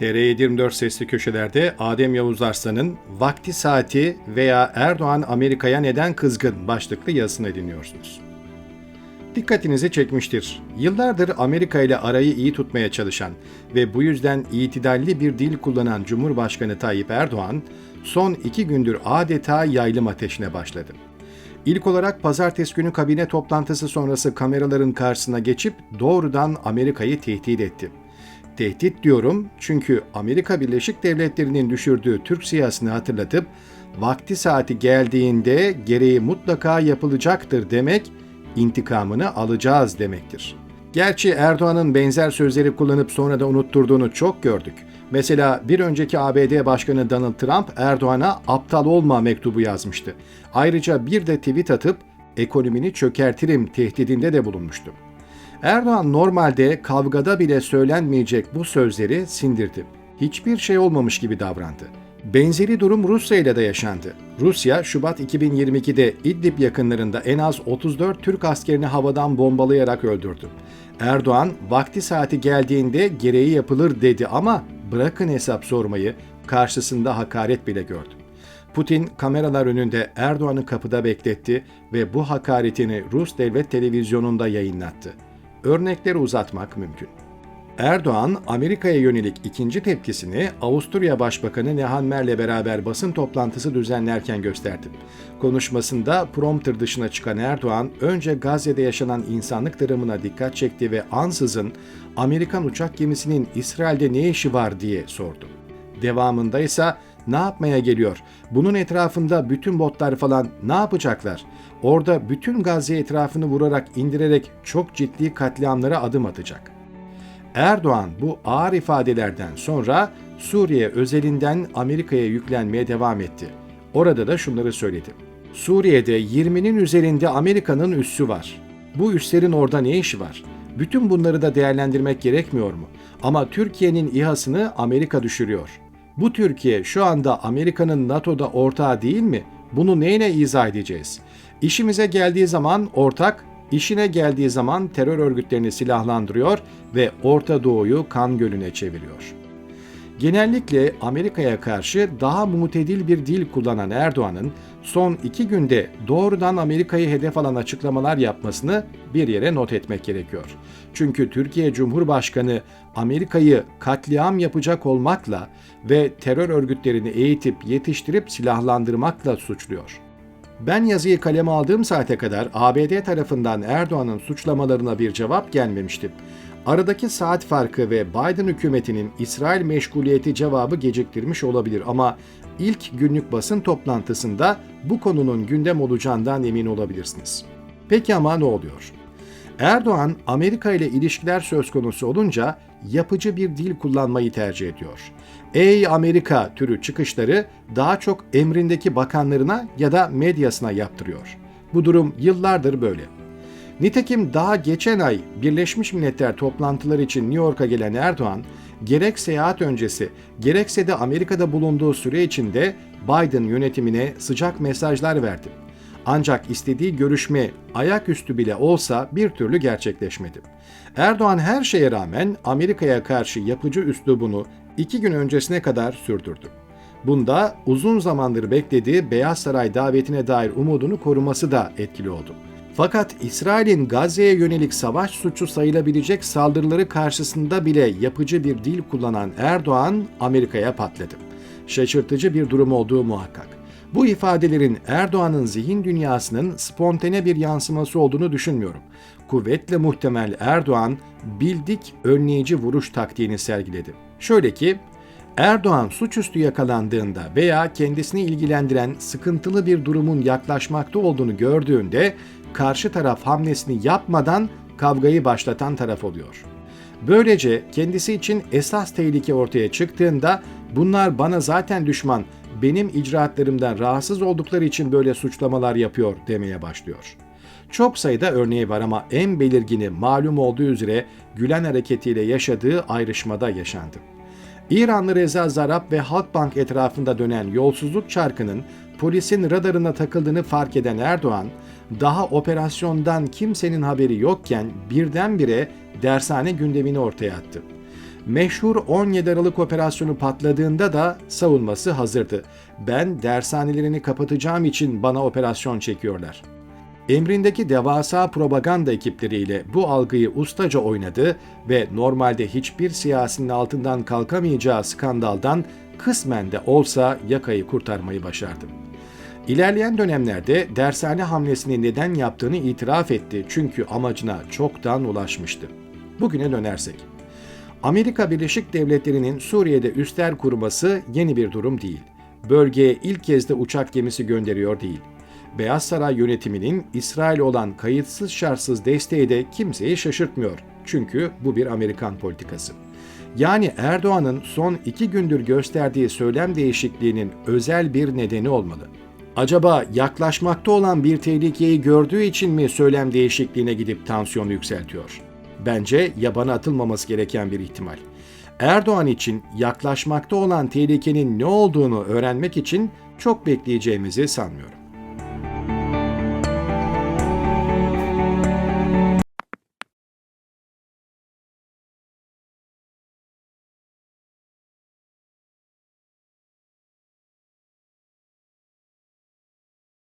TR724 sesli köşelerde Adem Yavuz Arslan'ın Vakti Saati veya Erdoğan Amerika'ya neden kızgın başlıklı yazısını dinliyorsunuz. Dikkatinizi çekmiştir. Yıllardır Amerika ile arayı iyi tutmaya çalışan ve bu yüzden itidalli bir dil kullanan Cumhurbaşkanı Tayyip Erdoğan, son iki gündür adeta yaylım ateşine başladı. İlk olarak pazartesi günü kabine toplantısı sonrası kameraların karşısına geçip doğrudan Amerika'yı tehdit etti. Tehdit diyorum çünkü Amerika Birleşik Devletleri'nin düşürdüğü Türk siyasını hatırlatıp vakti saati geldiğinde gereği mutlaka yapılacaktır demek intikamını alacağız demektir. Gerçi Erdoğan'ın benzer sözleri kullanıp sonra da unutturduğunu çok gördük. Mesela bir önceki ABD Başkanı Donald Trump Erdoğan'a aptal olma mektubu yazmıştı. Ayrıca bir de tweet atıp ekonomini çökertirim tehdidinde de bulunmuştu. Erdoğan normalde kavgada bile söylenmeyecek bu sözleri sindirdi. Hiçbir şey olmamış gibi davrandı. Benzeri durum Rusya ile de yaşandı. Rusya, Şubat 2022'de İdlib yakınlarında en az 34 Türk askerini havadan bombalayarak öldürdü. Erdoğan, vakti saati geldiğinde gereği yapılır dedi ama bırakın hesap sormayı, karşısında hakaret bile gördü. Putin kameralar önünde Erdoğan'ı kapıda bekletti ve bu hakaretini Rus devlet televizyonunda yayınlattı. Örnekleri uzatmak mümkün. Erdoğan, Amerika'ya yönelik ikinci tepkisini Avusturya Başbakanı Nehammer'le beraber basın toplantısı düzenlerken gösterdi. Konuşmasında prompter dışına çıkan Erdoğan, önce Gazze'de yaşanan insanlık dramına dikkat çekti ve ansızın Amerikan uçak gemisinin İsrail'de ne işi var diye sordu. Devamında ise ne yapmaya geliyor? Bunun etrafında bütün botlar falan ne yapacaklar? Orada bütün Gazze etrafını vurarak indirerek çok ciddi katliamlara adım atacak. Erdoğan bu ağır ifadelerden sonra Suriye özelinden Amerika'ya yüklenmeye devam etti. Orada da şunları söyledi. Suriye'de 20'nin üzerinde Amerika'nın üssü var. Bu üslerin orada ne işi var? Bütün bunları da değerlendirmek gerekmiyor mu? Ama Türkiye'nin İHA'sını Amerika düşürüyor. Bu Türkiye şu anda Amerika'nın NATO'da ortağı değil mi? Bunu neyle izah edeceğiz? İşimize geldiği zaman ortak, işine geldiği zaman terör örgütlerini silahlandırıyor ve Orta Doğu'yu kan gölüne çeviriyor. Genellikle Amerika'ya karşı daha mutedil bir dil kullanan Erdoğan'ın son iki günde doğrudan Amerika'yı hedef alan açıklamalar yapmasını bir yere not etmek gerekiyor. Çünkü Türkiye Cumhurbaşkanı Amerika'yı katliam yapacak olmakla ve terör örgütlerini eğitip yetiştirip silahlandırmakla suçluyor. Ben yazıyı kaleme aldığım saate kadar ABD tarafından Erdoğan'ın suçlamalarına bir cevap gelmemişti. Aradaki saat farkı ve Biden hükümetinin İsrail meşguliyeti cevabı geciktirmiş olabilir ama ilk günlük basın toplantısında bu konunun gündem olacağından emin olabilirsiniz. Peki ama ne oluyor? Erdoğan Amerika ile ilişkiler söz konusu olunca yapıcı bir dil kullanmayı tercih ediyor. Ey Amerika türü çıkışları daha çok emrindeki bakanlarına ya da medyasına yaptırıyor. Bu durum yıllardır böyle. Nitekim daha geçen ay Birleşmiş Milletler toplantıları için New York'a gelen Erdoğan, gerek seyahat öncesi gerekse de Amerika'da bulunduğu süre içinde Biden yönetimine sıcak mesajlar verdi. Ancak istediği görüşme ayaküstü bile olsa bir türlü gerçekleşmedi. Erdoğan her şeye rağmen Amerika'ya karşı yapıcı üslubunu iki gün öncesine kadar sürdürdü. Bunda uzun zamandır beklediği Beyaz Saray davetine dair umudunu koruması da etkili oldu. Fakat İsrail'in Gazze'ye yönelik savaş suçu sayılabilecek saldırıları karşısında bile yapıcı bir dil kullanan Erdoğan Amerika'ya patladı. Şaşırtıcı bir durum olduğu muhakkak. Bu ifadelerin Erdoğan'ın zihin dünyasının spontane bir yansıması olduğunu düşünmüyorum. Kuvvetle muhtemel Erdoğan bildik önleyici vuruş taktiğini sergiledi. Şöyle ki Erdoğan suçüstü yakalandığında veya kendisini ilgilendiren sıkıntılı bir durumun yaklaşmakta olduğunu gördüğünde karşı taraf hamlesini yapmadan kavgayı başlatan taraf oluyor. Böylece kendisi için esas tehlike ortaya çıktığında bunlar bana zaten düşman, benim icraatlarımdan rahatsız oldukları için böyle suçlamalar yapıyor demeye başlıyor. Çok sayıda örneği var ama en belirgini malum olduğu üzere Gülen hareketiyle yaşadığı ayrışmada yaşandı. İranlı Reza Zarap ve Halkbank etrafında dönen yolsuzluk çarkının polisin radarına takıldığını fark eden Erdoğan, daha operasyondan kimsenin haberi yokken birdenbire dershane gündemini ortaya attı. Meşhur 17 Aralık operasyonu patladığında da savunması hazırdı. Ben dershanelerini kapatacağım için bana operasyon çekiyorlar. Emrindeki devasa propaganda ekipleriyle bu algıyı ustaca oynadı ve normalde hiçbir siyasinin altından kalkamayacağı skandaldan kısmen de olsa yakayı kurtarmayı başardı. İlerleyen dönemlerde dershane hamlesini neden yaptığını itiraf etti çünkü amacına çoktan ulaşmıştı. Bugüne dönersek. Amerika Birleşik Devletleri'nin Suriye'de üsler kurması yeni bir durum değil. Bölgeye ilk kez de uçak gemisi gönderiyor değil. Beyaz Saray yönetiminin İsrail olan kayıtsız şartsız desteği de kimseyi şaşırtmıyor. Çünkü bu bir Amerikan politikası. Yani Erdoğan'ın son iki gündür gösterdiği söylem değişikliğinin özel bir nedeni olmalı. Acaba yaklaşmakta olan bir tehlikeyi gördüğü için mi söylem değişikliğine gidip tansiyonu yükseltiyor? Bence yabana atılmaması gereken bir ihtimal. Erdoğan için yaklaşmakta olan tehlikenin ne olduğunu öğrenmek için çok bekleyeceğimizi sanmıyorum.